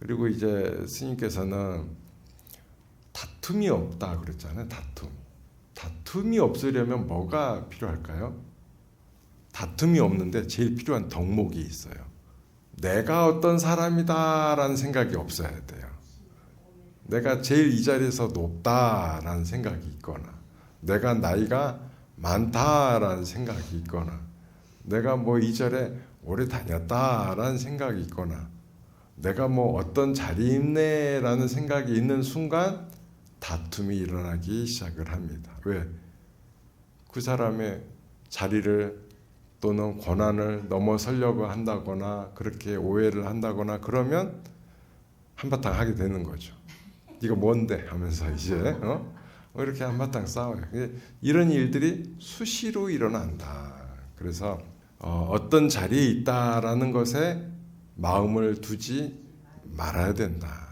그리고 이제 스님께서는 다툼이 없다 그랬잖아요. 다툼. 다툼이 없으려면 뭐가 필요할까요? 다툼이 없는데 제일 필요한 덕목이 있어요. 내가 어떤 사람이다라는 생각이 없어야 돼요. 내가 제일 이 자리에서 높다라는 생각이 있거나, 내가 나이가 많다라는 생각이 있거나, 내가 뭐 이 절에 오래 다녔다라는 생각이 있거나, 내가 뭐 어떤 자리에 있네라는 생각이 있는 순간 다툼이 일어나기 시작을 합니다. 왜? 그 사람의 자리를 또는 권한을 넘어서려고 한다거나 그렇게 오해를 한다거나 그러면 한바탕 하게 되는 거죠. 이거 뭔데 하면서 이제 어? 뭐 이렇게 한바탕 싸워요. 이런 일들이 수시로 일어난다. 그래서 어, 어떤 자리에 있다라는 것에 마음을 두지 말아야 된다.